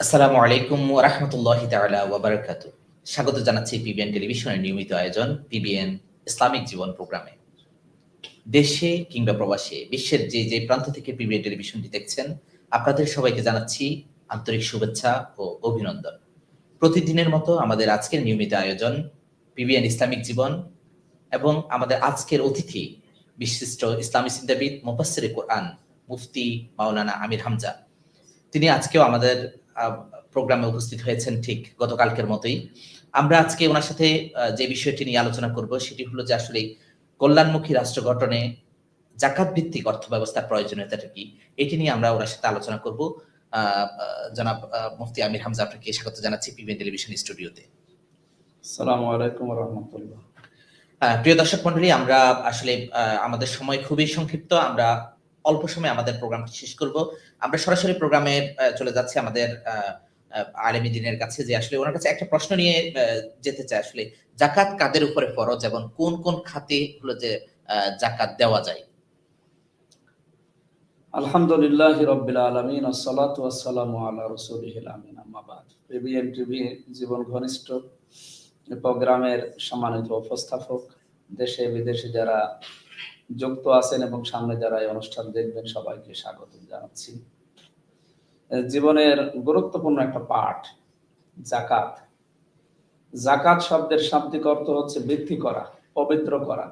আসসালামু আলাইকুম ওয়া রাহমাতুল্লাহি তাআলা ওয়া বারাকাতু স্বাগত জানাচ্ছি পিবিএন টেলিভিশনের নিয়মিত আয়োজন পিবিএন ইসলামিক জীবন প্রোগ্রামে দেশে কিংবা প্রবাসে বিশ্বের যে যে প্রান্ত থেকে পিবিএন টেলিভিশনটি দেখছেন, আপনাদের সবাইকে জানাচ্ছি আন্তরিক শুভেচ্ছা ও অভিনন্দন। প্রতিদিনের মতো আমাদের আজকের নিয়মিত আয়োজন পিবিএন ইসলামিক জীবন এবং আমাদের আজকের অতিথি বিশিষ্ট ইসলামী চিন্তাবিদ মুফাসসিরে কোরআন মুফতি মাওলানা আমির হামজা। তিনি আজকেও আমাদের প্রোগ্রামে উপস্থিত হয়েছেন ঠিক গতকালকের মতোই। আমরা আজকে ওনার সাথে যে বিষয়টি নিয়ে আলোচনা করব সেটি হলো যে আসলে কল্যাণমুখী রাষ্ট্র গঠনে জাকাত ভিত্তিক অর্থ ব্যবস্থার প্রয়োজনীয়তাটা কি? এটি নিয়ে আমরা ওনার সাথে আলোচনা করব। জনাব মুফতি আমির হামজা আপনাকে স্বাগত জানাচ্ছি পিবিএন টেলিভিশন স্টুডিওতে। আসসালামু আলাইকুম রহমতুল্লাহ। প্রিয় দর্শক মন্ডলী আমরা আসলে আহ, আমাদের সময় খুবই সংক্ষিপ্ত। আমরা অল্প সময় আমাদের প্রোগ্রামটি শেষ করব। আমরা সরাসরি প্রোগ্রামে চলে যাচ্ছি আমাদের আলেমী দিনের কাছে যে আসলে ওনার কাছে একটা প্রশ্ন নিয়ে যেতে চাই আসলে, জাকাত কাদের উপরে ফরজ এবং কোন কোন খাতে হলো যে জাকাত দেওয়া যায়? আলহামদুলিল্লাহ রব্বিল আলমিন আমিন পিবিএন টিভি, জীবন ঘনিষ্ঠ প্রোগ্রামের সম্মানিত উপস্থাপক, দেশে বিদেশে যারা যুক্ত আছেন এবং সামনে যারা এই অনুষ্ঠান দেখবেন সবাইকে স্বাগত জানাচ্ছি। জীবনের গুরুত্বপূর্ণ একটা পাঠ জাকাত জাকাত শব্দের শাব্দিক অর্থ হচ্ছে বৃদ্ধি করা, পবিত্র করা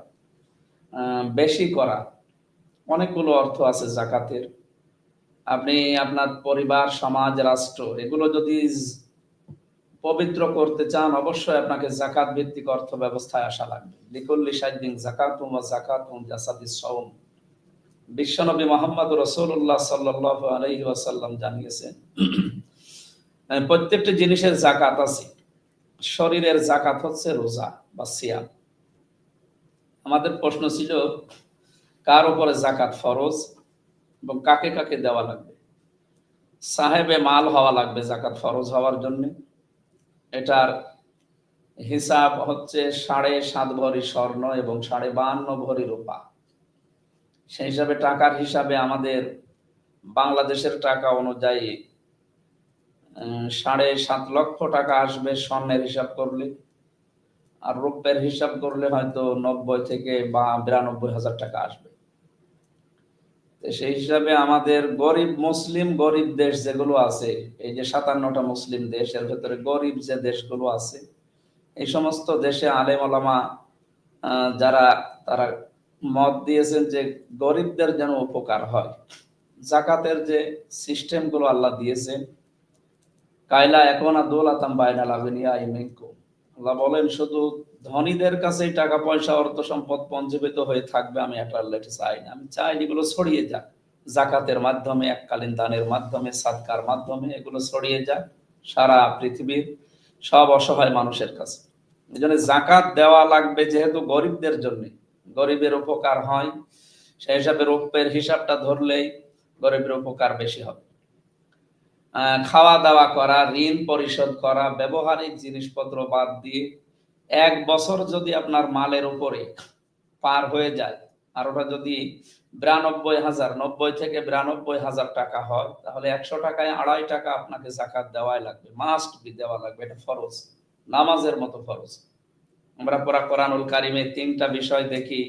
বেশি করা। অনেকগুলো অর্থ আছে জাকাতের আপনি আপনার পরিবার, সমাজ, রাষ্ট্র, এগুলো যদি পবিত্র করতে চান অবশ্যই আপনাকে জাকাত ভিত্তিক অর্থ ব্যবস্থায় আসা লাগবে। লিকুল্লি সাইদিন জাকাতুম ওয়া জাকাতুম জাসাদি সওম। বিশ্বনবী মোহাম্মদ রসুল্লাহ সাল্লাহ আলাইহি ওয়াসাল্লাম জানিয়েছেন আহ, প্রত্যেকটি জিনিসের জাকাত আছে। শরীরের জাকাত হচ্ছে রোজা বা সিয়াম। আমাদের প্রশ্ন ছিল কার উপরে জাকাত ফরজ এবং কাকে কাকে দেওয়া লাগবে? সাহেবে মাল হওয়া লাগবে জাকাত ফরজ হওয়ার জন্য। এটার হিসাব হচ্ছে সাড়ে সাত ভরি স্বর্ণ এবং সাড়ে বাহান্ন ভরি রূপা। সেই হিসাবে টাকার হিসাবে আমাদের বাংলাদেশের টাকা অনুযায়ী সাড়ে সাত লক্ষ টাকা আসবে স্বর্ণের হিসাব করলে। আর রূপের হিসাব করলে হয়তো নব্বই থেকে বা বিরানব্বই হাজার টাকা আসবে। সেই হিসাবে আমাদের গরিব মুসলিম গরিব দেশ যেগুলো আছে এই যে সাতান্নটা মুসলিম দেশ এর ভেতরে গরিব যে দেশগুলো আছে এই সমস্ত দেশে আলেম আহ, যারা তারা মত দিয়েছেন যে গরিবদের যেন উপকার হয়। জাকাতের যে সিস্টেমগুলো আল্লাহ দিয়েছেন কায়লা এখন দোলাতাম বাইনা ইমিনকুম আল্লাহ বলেন শুধু ধনীদের কাছেই টাকা পয়সা অর্থ সম্পদ পঞ্জীবিত হয়ে থাকবে, আমি একটা আল্লাহকে চাই না। আমি চাই এগুলো ছড়িয়ে যাক। জাকাতের মাধ্যমে, এককালীন দানের মাধ্যমে, সাদকার মাধ্যমে এগুলো ছড়িয়ে যাক সারা পৃথিবীর সব অসহায় মানুষের কাছে। এই জন্য জাকাত দেওয়া লাগবে যেহেতু গরিবদের জন্য। গরিবের উপকার হয়, সেই হিসাবে রূপের হিসাবটা ধরলেই গরিবের উপকার বেশি হবে। খাওয়া দাওয়া করা, ঋণ পরিশোধ করা, ব্যবহারিক জিনিসপত্র বাদ দিয়ে এক বছর যদি আপনার মালের উপরে পার হয়ে যায়, আর ওটা যদি বিরানব্বই হাজার, নব্বই থেকে বিরানব্বই হাজার টাকা হয়, তাহলে একশো টাকায় আড়াই টাকা আপনাকে জাকাত দেওয়াই লাগবে। মাস্ট বি দেওয়া লাগবে, এটা ফরজ। নামাজের মতো ফরজ। আমরা পড়া কোরআনুল কারিমে তিনটা বিষয় দেখি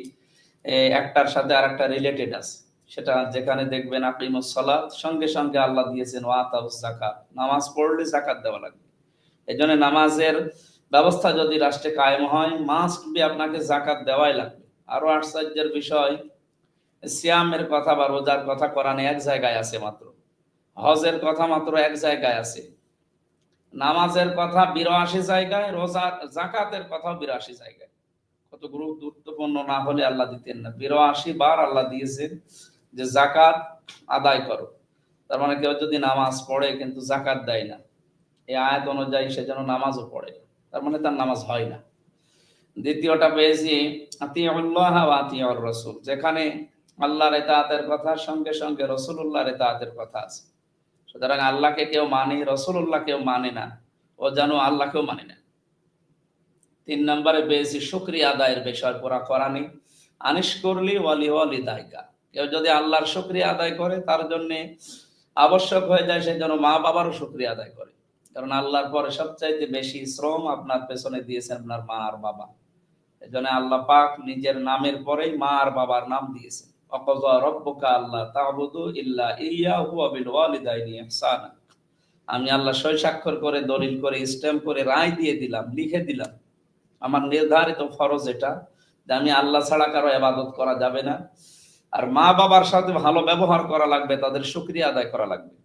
একটার সাথে আর একটা রিলেটেড আছে। সেটা যেখানে দেখবেন আকিমুস সালাত, সঙ্গে সঙ্গে আল্লাহ দিয়েছেন ওয়াতাউস জাকাত। নামাজ পড়লে জাকাত দেওয়া লাগবে। এই জন্য নামাজের ব্যবস্থা যদি রাষ্ট্রে কায়েম হয় মাস্ট বি আপনাকে জাকাত দেওয়াই লাগবে। আরও আশ্চর্যের বিষয়, সিয়ামের কথা বা রোজার কথা কোরআনে এক জায়গায় আছে মাত্র। হজের কথা মাত্র এক জায়গায় আছে। নামাজের কথা বিরাশি জায়গায়, রোজা, জাকাতের কথা বিরাশি জায়গায়। কত গুরুত্বপূর্ণ না হলে আল্লাহ দিতেন না। বিরাশি বার আল্লাহ দিয়েছেন যে জাকাত আদায় করো। তার মানে কেউ যদি নামাজ পড়ে কিন্তু জাকাত দেয় না। এই আয়াত অনুযায়ী সে যেন নামাজও পড়ে। তার মানে তার নামাজ হয় না। দ্বিতীয়টা পেয়েছি, আতিউল্লাহ আতিউর রাসূল, যেখানে আল্লাহর ইতাআতের কথা, সঙ্গে সঙ্গে রাসূলুল্লাহর ইতাআতের কথা আছে। সুতরাং আল্লাহকে কেউ মানে রাসূলুল্লাহ কেউ মানে না, ও যেন আল্লাহকেও মানে না। তিন নম্বরে পেয়েছি, শুকরিয়া আদায়ের বিষয় পুরা কোরআনে আনিস করলি ওয়ালি ওয়ালি দায়িকা কেউ যদি আল্লাহর শুকরিয়া আদায় করে, তার জন্য আবশ্যক হয়ে যায় সেই জন্য মা বাবারও শুক্রিয়া আদায় করে। কারণ আল্লাহর পরে সবচাইতে বেশি শ্রম আপনার পেছনে দিয়েছেন আপনার মা আর বাবা। এই জন্য আল্লাহ পাক নিজের নামের পরেই মা আর বাবার নাম দিয়েছেন। আমি আল্লাহ সই স্বাক্ষর করে, দলিল করে, স্ট্যাম্প করে রায় দিয়ে দিলাম, লিখে দিলাম। আমার নির্ধারিত ফরজ এটা যে আমি আল্লাহ ছাড়া কারও ইবাদত করা যাবে না। আর মা বাবার সাথে ভালো ব্যবহার করা লাগবে, তাদের শুক্রিয়া আদায় করা লাগবে।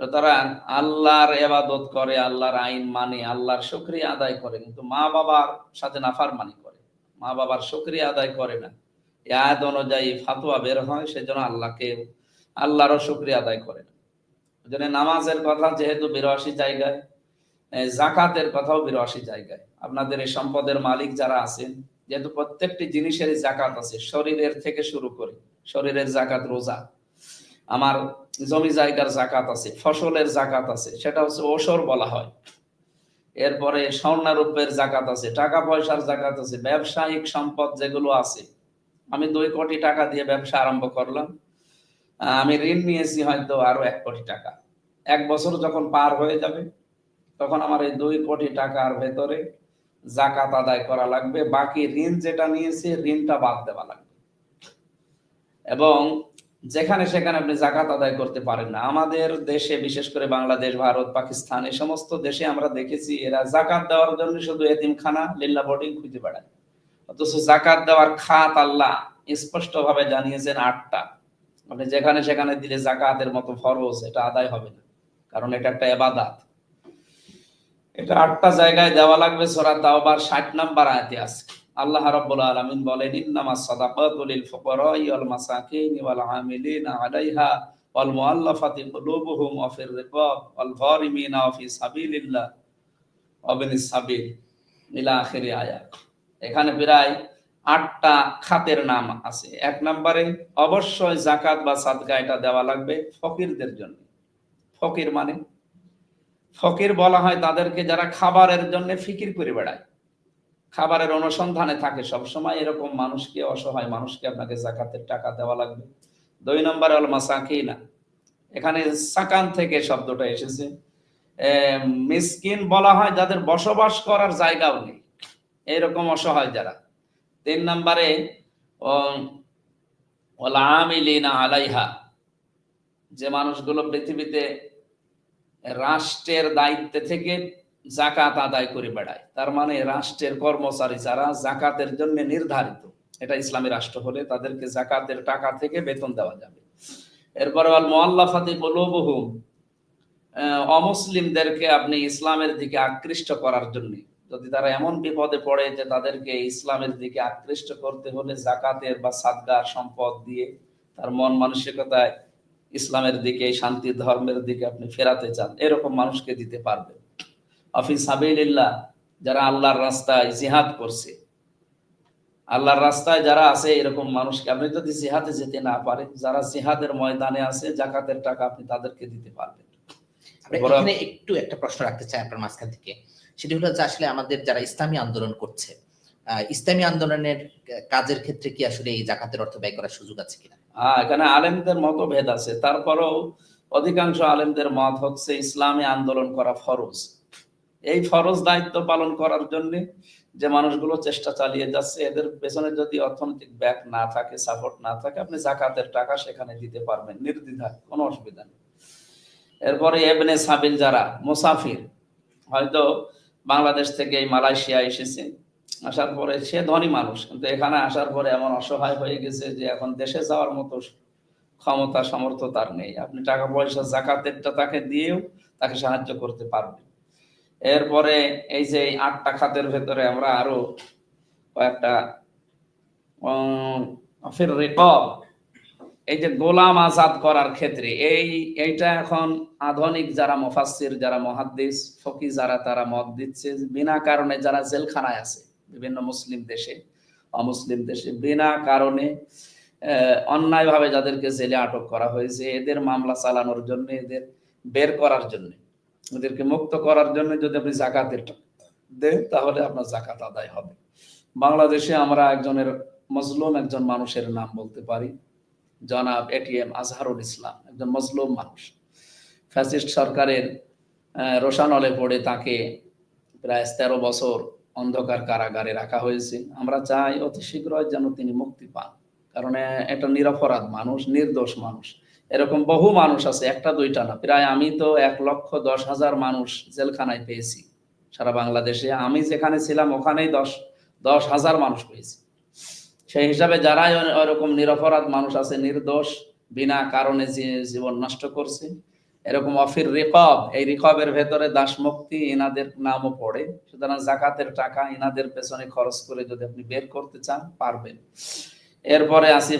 সুতরাং আল্লাহর এবাদত করে, আল্লাহর আইন মানে আল্লাহর শুক্রিয়া আদায় করে, কিন্তু মা বাবার সাথে নাফারমানি করে। মা বাবার শুক্রিয়া আদায় করে না। আয়াত অনুযায়ী ফাতুয়া বের হয়, সেজন্য আল্লাহকে, আল্লাহরও শুক্রিয়া আদায় করে না। জন্য নামাজের কথা যেহেতু বিরাশি জায়গায় জাকাতের কথাও বিরাশি জায়গায়। আপনাদের এই সম্পদের মালিক যারা আছেন, যেহেতু প্রত্যেকটি জিনিসের জাকাত আছে, শরীরের থেকে শুরু করে, শরীরের জাকাত রোজা। আমার জমি জায়গার জাকাত আছে, ফসলের জাকাত আছে, সেটা হচ্ছে ওসর বলা হয়। এরপরে স্বর্ণারূপের জাকাত আছে, টাকা পয়সার জাকাত আছে, ব্যবসায়িক সম্পদ যেগুলো আছে। আমি দুই কোটি টাকা দিয়ে ব্যবসা আরম্ভ করলাম। আমি ঋণ নিয়েছি হয়তো আরও এক কোটি টাকা। এক বছর যখন পার হয়ে যাবে, তখন আমার এই দুই কোটি টাকার ভেতরে জাকাত আদায় করা লাগবে। বাকি ঋণ যেটা নিয়েছে, ঋণটা বাদ দেওয়া লাগবে। এবং যেখানে সেখানে আপনি জাকাত আদায় করতে পারেন না। আমাদের দেশে, বিশেষ করে বাংলাদেশ, ভারত, পাকিস্তান, এই সমস্ত দেশে আমরা দেখেছি এরা জাকাত দেওয়ার জন্য শুধু এতিমখানা, লিল্লা বোর্ডিং খুঁজে বেড়ায়। অথচ জাকাত দেওয়ার খাত আল্লাহ স্পষ্ট ভাবে জানিয়েছেন আটটা। আপনি যেখানে সেখানে দিলে জাকাতের মতো ফরজ, এটা আদায় হবে না। কারণ এটা একটা এবাদাত। এটা আটটা জায়গায় দেওয়া লাগবে সূরা তাওবার 60 নাম্বার আয়াতে আছে আল্লাহ রাব্বুল আলামিন বলেন, ইন্নামাস সাদাকাতু লিল ফুকারাই ওয়াল মাসাকিন ওয়াল আমিলিনা আলাইহা ওয়াল মুআল্লাফাতি কুলুবুহুম ওয়া ফির রিকাব ওয়াল গারিমিনা ফি সাবিলিল্লাহ। ওয়া বিনিস সাবিল, ইলা আখিরি আয়াত। এখানে প্রায় আটটা খাতের নাম আছে। এক নম্বরে, অবশ্যই জাকাত বা সাদকা এটা দেওয়া লাগবে ফকিরদের জন্য। ফকির মানে? ফকির বলা হয় তাদেরকে যারা খাবারের জন্য ফিকির করে বেড়ায়। খাবারের অনুসন্ধানে থাকে সব সময় এরকম মানুষকে অসহায় মানুষকে আপনাকে জাকাতের টাকা দেওয়া লাগবে। দুই নম্বরে হল মাসাকিনা। এখানে সাকান থেকে শব্দটা এসেছে। মিসকিন বলা হয় যাদের বসবাস করার জায়গাও নেই। এরকম অসহায় যারা। তিন নম্বরে আলাইহা। যে মানুষগুলো পৃথিবীতে রাষ্ট্রের দায়িত্বে থেকে জাকাত আদায় করে বেড়ায়। তার মানে রাষ্ট্রের কর্মচারী যারা জাকাতের জন্য নির্ধারিত এটা ইসলামী রাষ্ট্র হলে তাদেরকে জাকাতের টাকা থেকে বেতন দেওয়া যাবে। এরপরে আল মোয়াল্লাফাতি আহ, অমুসলিমদেরকে আপনি ইসলামের দিকে আকৃষ্ট করার জন্য যদি তারা এমন বিপদে পড়ে যে তাদেরকে ইসলামের দিকে আকৃষ্ট করতে হলে জাকাতের বা সাদগার সম্পদ দিয়ে তার মন মানসিকতায় ইসলামের দিকে শান্তি ধর্মের দিকে আপনি ফেরাতে চান এরকম মানুষকে দিতে পারবেন। অফিস সাবিল্লাহ যারা আল্লাহর রাস্তায় জিহাদ করছে। আল্লাহর রাস্তায় যারা আছে এরকম মানুষকে আপনি যদি জিহাদে যেতে না পারেন যারা জিহাদের ময়দানে আছে জাকাতের টাকা আপনি তাদেরকে দিতে পারবেন। এখানে একটু একটা প্রশ্ন রাখতে চাই আপনার মাঝখান থেকে। সেটি হলো যে আসলে আমাদের যারা ইসলামী আন্দোলন করছে ইসলামী আন্দোলনের কাজের ক্ষেত্রে কি আসলে এই জাকাতের অর্থ ব্যয় করার সুযোগ আছে কিনা? হ্যাঁ এখানে আলেমদের মতো ভেদ আছে। তারপরেও অধিকাংশ আলেমদের মত হচ্ছে ইসলামী আন্দোলন করা ফরজ। এই ফরজ দায়িত্ব পালন করার জন্য যে মানুষগুলো চেষ্টা চালিয়ে যাচ্ছে, এদের পেছনে যদি অর্থনৈতিক ব্যাক না থাকে সাপোর্ট না থাকে, আপনি জাকাতের টাকা সেখানে দিতে পারবেন, নির্দ্বিধায়, কোনো অসুবিধা নেই। এরপরে এবনে সাবিল যারা, মুসাফির, হয়তো বাংলাদেশ থেকে এই মালয়েশিয়া এসেছে, আসার পরে সে ধনী মানুষ, কিন্তু এখানে আসার পরে এমন অসহায় হয়ে গেছে যে এখন দেশে যাওয়ার মতো ক্ষমতা, সামর্থ্য তার নেই। আপনি টাকা পয়সা জাকাতেরটা তাকে দিয়েও তাকে সাহায্য করতে পারবেন। এরপরে এই যে আটটা খাতের ভেতরে আমরা আরও কয়েকটা ফির এই যে গোলাম আজাদ করার ক্ষেত্রে, এই, এইটা এখন আধুনিক যারা মুফাসসির, যারা মহাদ্দিস, ফকি যারা, তারা মত দিচ্ছে বিনা কারণে যারা জেলখানায় আছে, বিভিন্ন মুসলিম দেশে, অমুসলিম দেশে, বিনা কারণে অন্যায়ভাবে যাদেরকে জেলে আটক করা হয়েছে, এদের মামলা চালানোর জন্য, এদের বের করার জন্য। এদেরকে মুক্ত করার জন্য যদি আপনি জাকাতের দেন, তাহলে আপনার জাকাত আদায় হবে। বাংলাদেশে আমরা একজনের মজলুম একজন মানুষের নাম বলতে পারি। জনাব এটিএম আজহারুল ইসলাম, একজন মজলুম মানুষ। ফ্যাসিস্ট সরকারের রোশানলে পড়ে তাকে প্রায় তেরো বছর অন্ধকার কারাগারে রাখা হয়েছে। আমরা চাই অতি শীঘ্রই যেন তিনি মুক্তি পান। কারণ এটা নিরপরাধ মানুষ, নির্দোষ মানুষ। এরকম বহু মানুষ আছে, একটা, দুইটা না। প্রায় আমি তো এক লক্ষ দশ হাজার মানুষ জেলখানায় পেয়েছি সারা বাংলাদেশে। আমি যেখানে ছিলাম, ওখানেই দশ দশ হাজার মানুষ পেয়েছি। সেই হিসাবে যারাই ওইরকম নিরপরাধ মানুষ আছে, নির্দোষ, বিনা কারণে জীবন নষ্ট করছে, এরকম অফির রিকব, এই রিকবের ভেতরে দাস মুক্তি এনাদের নামও পড়ে। সুতরাং জাকাতের টাকা এনাদের পেছনে খরচ করে যদি আপনি বের করতে চান, পারবেন। এরপরে আসি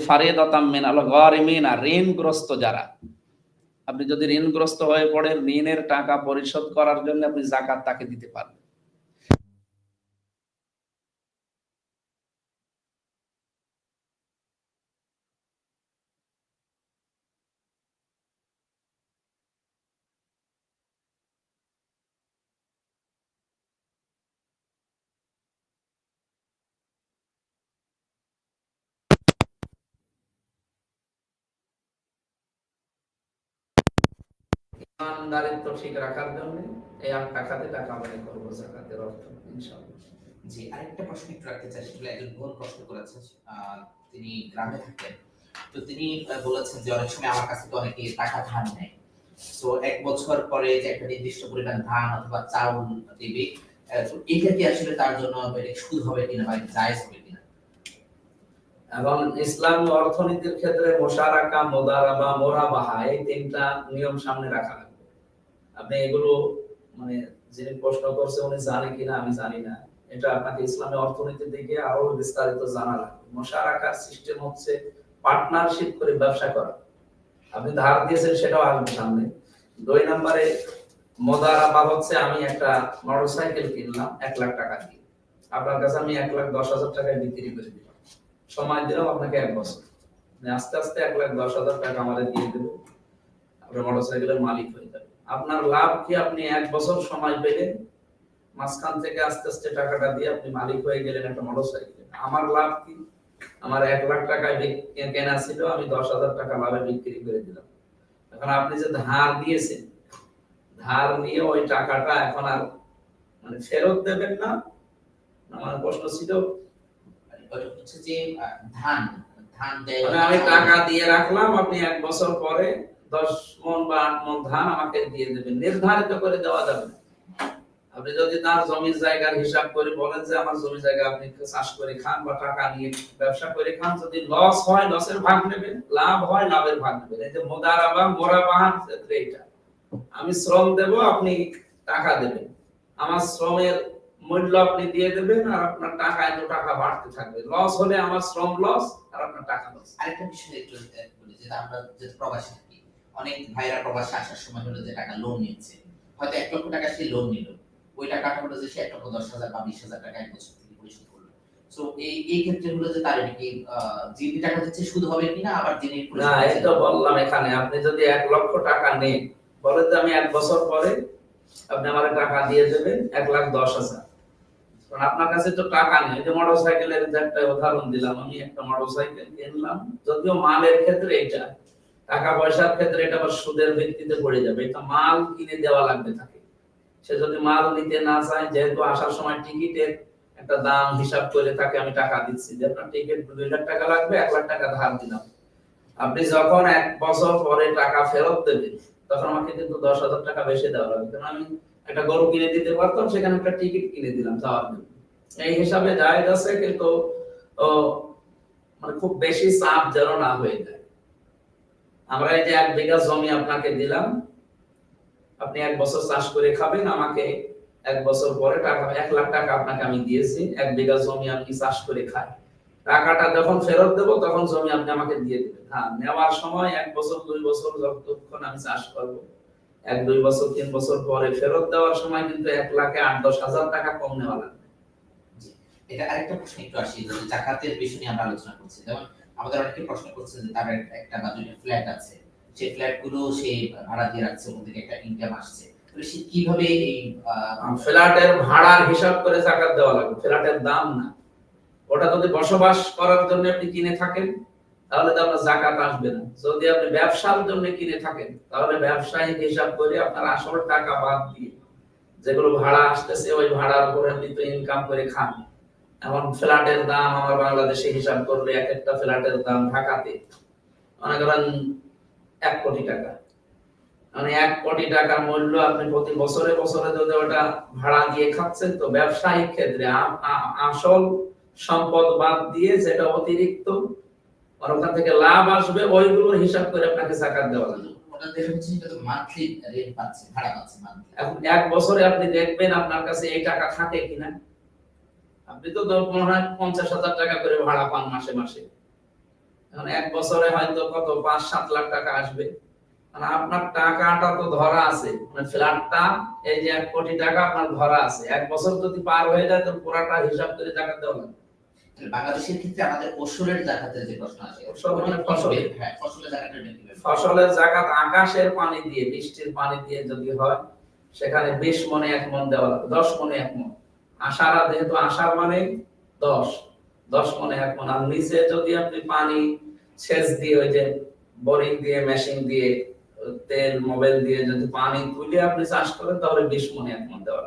মিনাল গরিমিন আর ঋণগ্রস্ত যারা। আপনি যদি ঋণগ্রস্ত হয়ে পড়েন, ঋণের টাকা পরিশোধ করার জন্য আপনি জাকাত তাকে দিতে পারবেন। ইমানদারিত্ব ঠিক রাখার জন্য এই আট টাকাতে টাকা করব জাকাতের অর্থ ইনশাআল্লাহ। জি আরেকটা প্রশ্ন একটু রাখতে চাই সেগুলো একজন বোন প্রশ্ন করেছেন তিনি গ্রামে থাকেন। তো তিনি বলেছেন যে অনেক সময় আমার কাছে তো অনেকে টাকা ধার নেয়। তো এক বছর পরে যে একটা নির্দিষ্ট পরিমাণ ধান অথবা চাউল দিবে এটা কি আসলে তার জন্য সুদ হবে কিনা বা জায়েজ হবে কিনা? এখন ইসলাম অর্থনীতির ক্ষেত্রে মোশারাকা মোদারাবা মোরাবাহা এই তিনটা নিয়ম সামনে রাখা আপনি এগুলো মানে যিনি প্রশ্ন করছে উনি জানে কিনা, আমি জানি না। এটা আপনাকে ইসলামী অর্থনীতির দিকে আরও বিস্তারিত জানা লাগবে। মোশারাকার সিস্টেম হচ্ছে পার্টনারশিপ করে ব্যবসা করা। আপনি ধার দিয়েছেন সেটাও আসবে সামনে। দুই নম্বরে মোদারাবা হচ্ছে আমি একটা মোটরসাইকেল কিনলাম, এক লাখ টাকা দিয়ে। আপনার কাছে আমি এক লাখ দশ হাজার টাকায় বিক্রি করে দিলাম। সময় দিলাম আপনাকে এক বছর। আস্তে আস্তে এক লাখ দশ হাজার টাকা আমাদের দিয়ে দেবো আপনার মোটরসাইকেলের মালিক হয়ে যাবে আপনার লাভ কি আপনি এক বছর সময় পেলেন? মাঝখান থেকে আস্তে আস্তে টাকাটা দিয়ে আপনি মালিক হয়ে গেলেন একটা মোটরসাইকেল আমার লাভ কি? আমার এক লাখ টাকায় কেনা ছিল আমি দশ হাজার টাকা লাভে বিক্রি করে দিলাম। এখন আপনি যে ধার দিয়েছেন ধার নিয়ে ওই টাকাটা এখন আর মানে ফেরত দেবেন না? আমার প্রশ্ন ছিল। যে ধান ধান দেয় মানে আমি টাকা দিয়ে রাখলাম আপনি এক বছর পরে দশ মন বা আট মন ধান আমাকে দিয়ে দেবেন। নির্ধারিত করে দেওয়া যাবে। আপনি যদি তার জমির জায়গার হিসাব করে বলেন যে আমার জমি জায়গা আপনি চাষ করে খান বা টাকা নিয়ে ব্যবসা করে খান, যদি লস হয়, লসের ভাগ নেবেন, লাভ হয়, লাভের ভাগ নেবেন। এই যে মোদারাবা মোরাবাহার ক্ষেত্রে এটা। আমি শ্রম দেব, আপনি টাকা দেবেন। আমার শ্রমের মূল্য আপনি দিয়ে দেবেন আর আপনার টাকা এত টাকা বাড়তে থাকবে। লস হলে আমার শ্রম লস আর আপনার টাকা লস। আরেকটা বিষয় একটু বলি যে আমরা যে প্রবাসী। অনেক ভাইরা প্রবাসে আসার সময় হলো যে টাকা লোন নিচ্ছে। হয়তো এক লক্ষ টাকা সে লোন নিল। ওই টাকাটা হলো যে সে এক লক্ষ দশ হাজার বা বিশ হাজার টাকা এক বছর থেকে পরিশোধ করল। তো এই এই ক্ষেত্রে হলো যে তার যিনি টাকা দিচ্ছে সুদ হবে কিনা আবার যিনি না এই তো বললাম এখানে আপনি যদি এক লক্ষ টাকা নেন বলেন যে আমি এক বছর পরে আপনি আমার টাকা দিয়ে দেবেন এক লাখ দশ হাজার। কারণ আপনার কাছে তো টাকা নেই যে মোটর সাইকেলের একটা উদাহরণ দিলাম আমি একটা মোটর সাইকেল কিনলাম যদিও মালের ক্ষেত্রে এটা টাকা পয়সার ক্ষেত্রে এটা আবার সুদের ভিত্তিতে পড়ে যাবে। এটা মাল কিনে দেওয়া লাগবে তাকে। সে যদি মাল নিতে না চায়, যেহেতু আসার সময় টিকিটের একটা দাম হিসাব করে তাকে আমি টাকা দিচ্ছি। যে আপনার টিকিট দুই লাখ টাকা লাগবে, এক লাখ টাকা ধার দিলাম। আপনি যখন এক বছর পরে টাকা ফেরত দেবেন, তখন আমাকে কিন্তু দশ হাজার টাকা বেশি দেওয়া লাগবে। কারণ আমি একটা গরু কিনে দিতে পারতাম, সেখানে একটা টিকিট কিনে দিলাম যাওয়ার জন্য। এই হিসাবে জায়েজ আছে, কিন্তু মানে খুব বেশি চাপ যেন না হয়ে যায়। আমরা এই যে এক বিঘা জমি আপনাকে দিলাম, আপনি এক বছর চাষ করে খাবেন, আমাকে এক বছর পরে টাকা, এক লাখ টাকা আপনাকে আমি দিয়েছি, এক বিঘা জমি আমি চাষ করে খাই টাকাটা যখন ফেরত দেবো, তখন জমি আপনি আমাকে দিয়ে দেবেন। হ্যাঁ নেওয়ার সময় এক বছর, দুই বছর যতক্ষণ আমি চাষ করব, এক, দুই বছর, তিন বছর পরে ফেরত দেওয়ার সময় কিন্তু এক লাখে আট, দশ হাজার টাকা কম নেওয়া লাগবে। এটা আরেকটা প্রশ্ন একটু আসি জাকাতের বিষয় নিয়ে আমরা আলোচনা করছি। যেমন আমাদের অনেকে প্রশ্ন করছে যে তার একটা বা দুইটা ফ্ল্যাট আছে। সেই ফ্ল্যাটগুলো সে ভাড়া দিয়ে রাখছে ওখান থেকে একটা ইনকাম আসছে। সে কীভাবে এই ফ্ল্যাটের ভাড়ার হিসাব করে দেওয়া লাগবে? ফ্ল্যাটের দাম না। ওটা যদি বসবাস করার জন্য আপনি কিনে থাকেন, তাহলে তো আপনার জাকাত আসবে না। যদি আপনি ব্যবসার জন্য কিনে থাকেন, তাহলে ব্যবসায়িক হিসাব করে আপনার আসল টাকা বাদ দিয়ে যেগুলো ভাড়া আসতেছে, ওই ভাড়ার উপরে আপনি তো ইনকাম করে খান। এখন ফ্ল্যাটের দাম আমার বাংলাদেশে হিসাব করলে এক একটা ফ্ল্যাটের দাম ঢাকাতে মনে করেন এক কোটি টাকা। মানে এক কোটি টাকার মূল্য আপনি প্রতি বছরে বছরে যদি ওটা ভাড়া দিয়ে খাচ্ছেন তো ব্যবসায়িক ক্ষেত্রে আসল সম্পদ বাদ দিয়ে যেটা অতিরিক্ত আর ওখান থেকে লাভ আসবে ওইগুলোর হিসাব করে আপনাকে জাকাত দেওয়া লাগবে এক বছরে আপনি দেখবেন আপনার কাছে এই টাকা থাকে কিনা আপনি তো পঞ্চাশ হাজার টাকা করে ভাড়া পান মাসে মাসে। এখন এক বছরে হয়তো কত? পাঁচ সাত লাখ টাকা আসবে। আপনার টাকাটা তো ধরা আছে। মানে ফ্ল্যাটটা এই যে এক কোটি টাকা আপনার ধরা আছে। এক বছর যদি পার হয়ে যায় তো পুরাটা হিসাব করে টাকা দেওয়া লাগবে বাংলাদেশের ক্ষেত্রে আমাদের ফসলের জাকাতের যে প্রশ্ন আছে ফসল। মানে হ্যাঁ ফসলের জাকাতের ফসলের জাকাত আকাশের পানি দিয়ে বৃষ্টির পানি দিয়ে যদি হয় সেখানে বিশ মনে এক মন দেওয়া লাগবে দশ মনে এক মন। আষাঢ়া যেহেতু আষাঢ় মানে দশ দশ মনে এক মন। আর নিচে যদি আপনি পানি, সেচ দিয়ে ওই যে বোরিং দিয়ে, মেশিন দিয়ে, তেল, মোবাইল দিয়ে যদি পানি তুলে আপনি চাষ করেন, তাহলে বিশ মনে, এক মন দেওয়া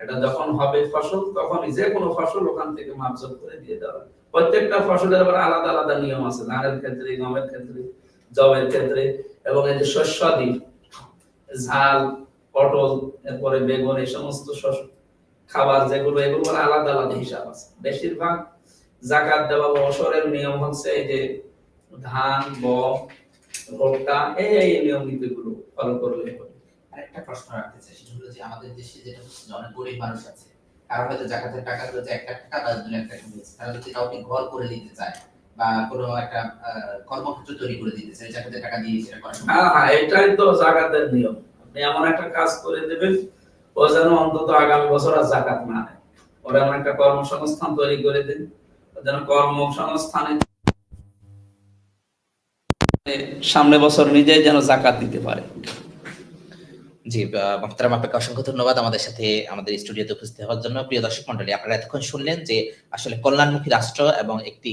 এটা যখন হবে ফসল, তখনই যে কোনো ফসল ওখান থেকে মাপজোক করে দিয়ে দেওয়া প্রত্যেকটা ফসলের আবার আলাদা আলাদা নিয়ম আছে। ধানের ক্ষেত্রে, গমের ক্ষেত্রে, জবের ক্ষেত্রে, এবং এই যে শস্যাদি ঝাল, পটল, এরপরে বেগুন, এই সমস্ত শস্য খাবার যেগুলো এগুলো আলাদা আলাদা হিসাব আছে। বেশিরভাগ জাকাত দেওয়া বছরের নিয়ম হচ্ছে এই যে ধান গম ভুট্টা এই এই নিয়ম নীতিগুলো ফলো করলে হবে। আরেকটা প্রশ্ন রাখতে চাই সেটা হলো যে আমাদের দেশে যেটা হচ্ছে যে অনেক গরিব মানুষ আছে কারও হয়তো জাকাতের টাকা গুলো যে এক লাখ টাকা বা দু লাখ টাকা তারা যদি কাউকে ঘর করে দিতে চায় বা কোনো একটা কর্মক্ষেত্র তৈরি করে দিতে চায় জাকাতের টাকা দিয়ে সেটা করা হ্যাঁ হ্যাঁ এটাই তো জাকাতের নিয়ম। আপনি এমন একটা কাজ করে দেবেন ও যেন অন্তত আগামী বছর আর জাকাত না নেয় এমন একটা কর্মসংস্থান তৈরি করে যেন কর্মসংস্থানে সামনে বছর যেন জাকাত দিতে পারে। জি মোহতারাম, আপনাকে অসংখ্য ধন্যবাদ আমাদের সাথে আমাদের স্টুডিওতে উপস্থিত হওয়ার জন্য। প্রিয় দর্শক মন্ডলী আপনারা এতক্ষণ শুনলেন যে আসলে কল্যাণমুখী রাষ্ট্র এবং একটি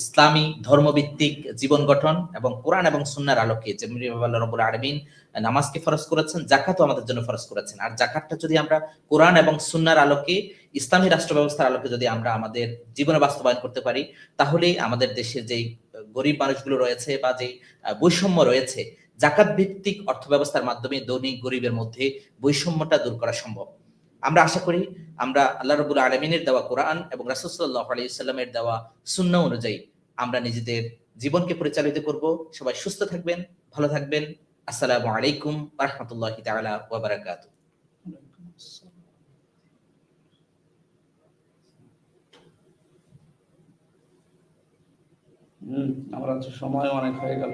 ইসলামী ধর্মভিত্তিক জীবন গঠন এবং কোরআন এবং সুন্নার আলোকে আল্লাহ রব্বুল আলামিন নামাজকে ফরজ করেছেন জাকাতও আমাদের জন্য ফরজ করেছেন। আর জাকাতটা যদি আমরা কোরআন এবং সুন্নার আলোকে, ইসলামী রাষ্ট্র ব্যবস্থার আলোকে যদি আমরা আমাদের জীবনে বাস্তবায়ন করতে পারি, তাহলেই আমাদের দেশের যেই গরিব মানুষগুলো রয়েছে বা যেই বৈষম্য রয়েছে জাকাত ভিত্তিক অর্থ ব্যবস্থার মাধ্যমে ধনী গরিবের মধ্যে বৈষম্যটা দূর করা সম্ভব। আমরা আশা করি আমরা আল্লাহ রবুল আলমিনের দেওয়া কোরআন এবং রাসুসাল্লাহ আলাইসাল্লামের দেওয়া শূন্য অনুযায়ী আমরা নিজেদের জীবনকে পরিচালিত করব। সবাই সুস্থ থাকবেন, ভালো থাকবেন। আসসালামু আলাইকুম রহমতুল্লাহ হম, আমরা সময় অনেক হয়ে গেল।